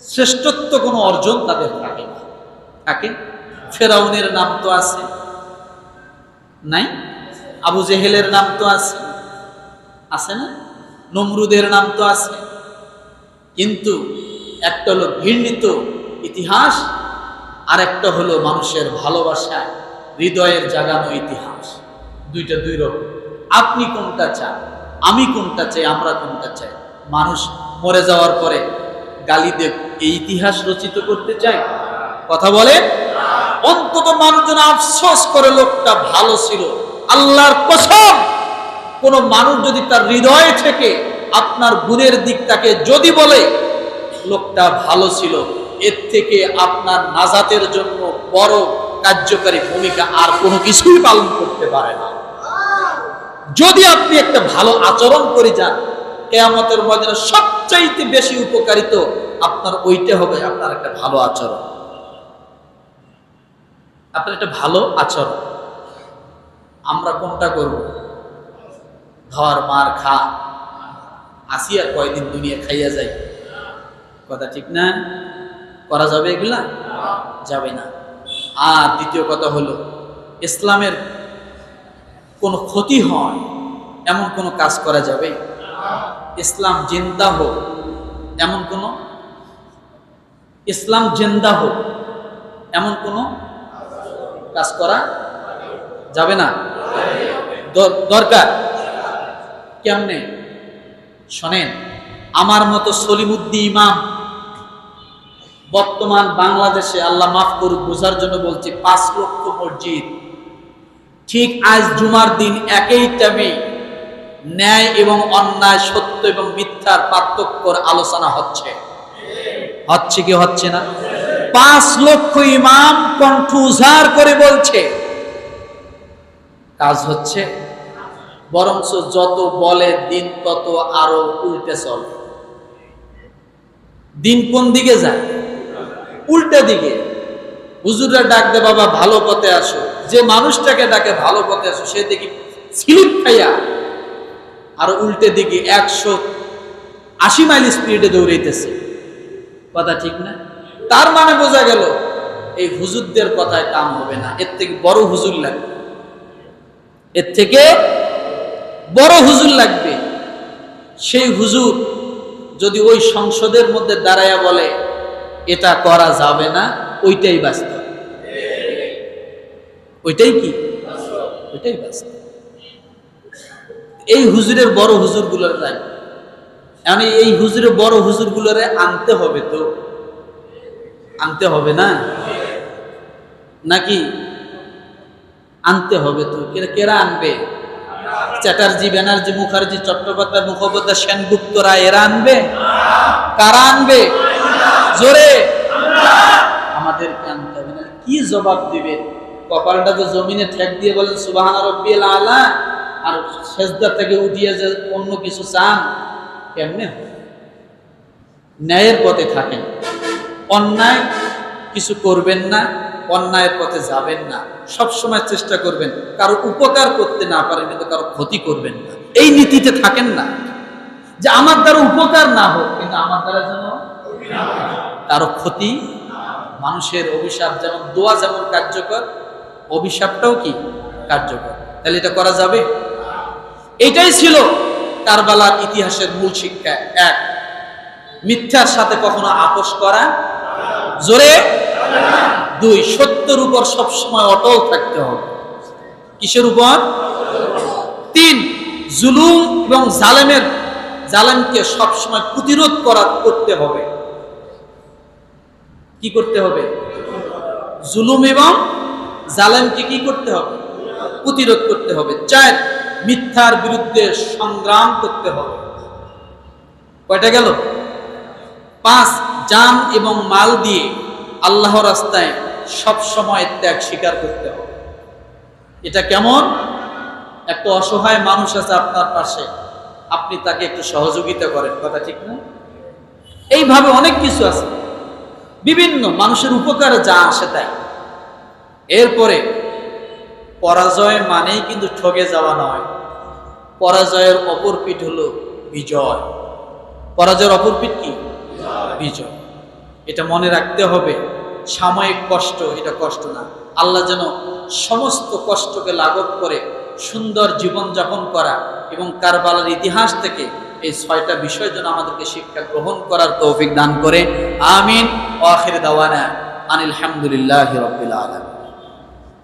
শ্রেষ্ঠত্ব কোনো অর্জন তাদের থাকে না। থাকে ফেরাউনের নাম তো আছে। নাই? আবু জেহেলের নাম তো আছে। আছে না? নমরুদের নাম তো আছে। কিন্তু একটা হলো ঘৃণিত ইতিহাস আর একটা হলো মানুষের ভালোবাসা হৃদয়ের জাগানো ইতিহাস। দুইটা দুই রকম। আপনি কোনটা চান? আমি কোনটা চাই? আমরা কোনটা চাই? মানুষ মরে যাওয়ার পরে গালি দেব এই ইতিহাস রচিত করতে চাই কথা বলে? অন্তত মানুষজন আফসোস করে লোকটা ভালো ছিল। আল্লাহর কসম, কোন মানুষ যদি তার হৃদয় থেকে আপনার গুণের দিকটাকে যদি বলে, লোকটা ভালো ছিল, এর থেকে আপনার নাজাতের জন্য বড় কার্যকারী ভূমিকা আর কোনো কিছুই পালন করতে পারে না। যদি আপনি একটা ভালো আচরণ করে যান কেয়ামতের ময়দানে সবচাইতে বেশি উপকারিত আপনার ওইটা হবে আপনার একটা ভালো আচরণ। আপনার একটা ভালো আচরণ। আমরা কোনটা করব? ধর, মার, খা। আসি আর কয়দিন দুনিয়া খাইয়া যাই। কথা ঠিক না? করা যাবে এগুলা? যাবে না। আর দ্বিতীয় কথা হলো, ইসলামের কোনো ক্ষতি হয়, এমন কোনো কাজ করা যাবে? ইসলাম জিন্দা হোক। এমন কোনো? ইসলাম জিন্দা হোক। এমন কোনো কাজ করা যাবে না? দর- দরকার। কেমনে? শোনেন, আমার মতো সলিমুদ্দি ইমাম বর্তমান বাংলাদেশে আল্লাহ মাফ করুক, বোঝার জন্য বলছি, পাঁচ লক্ষ মসজিদ। ঠিক আজ জুমার দিন একই টাইমে ন্যায় এবং অন্যায়, সত্য এবং মিথ্যার পার্থক্যর আলোচনা হচ্ছে। হচ্ছে কি হচ্ছে না? পাঁচ লক্ষ ইমাম কণ্ঠ উজাড় করে বলছে, কাজ হচ্ছে। বরঞ্চ যত বলে দিন, তত আরও উল্টে চলে। দিন কোন দিকে যায়? উল্টা দিকে। হুজুররা ডাক দে বাবা, ভালো পথে আসো। যে মানুষটাকে ডাকে, ভালো পথে আসো। সে দেখি স্লিপ খাইয়া আর উল্টে দিকে একশো আশি মাইল স্পিডে দৌড়াইতেছে। কথা ঠিক না? তার মানে বোঝা গেল, এই হুজুরদের কথায় কাম হবে না। এর থেকে বড় হুজুর লাগবে। এর থেকে বড় হুজুর লাগবে। সেই হুজুর যদি ওই সংসদের মধ্যে দাঁড়াইয়া বলে, এটা করা যাবে না ওইটাই বাস্তব। ওইটাই কি? ওইটাই বাস্তব। এই হুজুরের বড় হুজুরগুলোর লাগবে আমি এই হুজুরের বড় হুজুরগুলোরে আনতে হবে তো। আনতে হবে না? নাকি আনতে হবে তো? কেরা আনবে? চ্যাটার্জি, ব্যানার্জি, মুখার্জি, চট্টোপাধ্যায়, মুখোপাধ্যায়, সেনগুপ্ত রায়, এরা আনবে? কারা আনবে? জোরে! আমাদেরকে আনতে হবে না। কি জবাব দিবে কপালটা তো জমিনে ঠেক দিয়ে বলেন সুবাহান রব্বিল আলা। আর সেজদা থেকে উঠিয়ে যে অন্য কিছু চান, কেমনে ন্যায়ের পথে থাকেন। অন্যায় কিছু করবেন না, অন্যায়ের পথে যাবেন না। সব সময় চেষ্টা করবেন, কারও উপকার করতে না পারেন, কিন্তু কারও ক্ষতি করবেন না। এই নীতিতে থাকেন না। যে আমার দ্বারা উপকার না হোক, কিন্তু আমার দ্বারা যেন কারও ক্ষতি মানুষের অভিশাপ যেমন, দোয়া যেমন কার্যকর, অভিশাপটাও কি কার্যকর? তাহলে এটা করা যাবে? এটাই ছিল কারবালার ইতিহাসের মূল শিক্ষা। এক, মিথ্যার সাথে কখনো আপোষ করা। জোরে। দুই, সত্যের উপর সবসময় অটল থাকতে হবে। কিসের উপর? তিন, জুলুম এবং জালেমের, জালেমকে সবসময় প্রতিরোধ করা করতে হবে। কি করতে হবে? জুলুম এবং জালেমকে কি করতে হবে? প্রতিরোধ করতে হবে। চার মিথ্যার বিরুদ্ধে সংগ্রাম করতে হবে। কয়টা গেল? পাঁচ জান এবং মাল দিয়ে আল্লাহ রাস্তায় সব সময় ত্যাগ স্বীকার করতে হবে। এটা কেমন? একটা অসহায় মানুষ আছে আপনার পাশে, আপনি তাকে একটু সহযোগিতা করেন, কথা ঠিক না? এইভাবে অনেক কিছু আছে। বিভিন্ন মানুষের উপকারে যা আসে তাই। এরপরে পরাজয় মানেই কিন্তু ঠকে যাওয়া নয়। পরাজয়ের অপর পিঠ হলো বিজয়। পরাজয়ের অপর পিঠ কি? বিজয়। এটা মনে রাখতে হবে, সাময়িক কষ্ট এটা কষ্ট না। আল্লাহ যেন সমস্ত কষ্টকে লাঘব করে সুন্দর জীবনযাপন করা এবং কারবালার ইতিহাস থেকে এই ছয়টা বিষয় যেন আমাদেরকে শিক্ষা গ্রহণ করার তৌফিক দান করে। আমিন। আখির দাওয়ানা আনিল হামদুলিল্লাহ রবিল আলম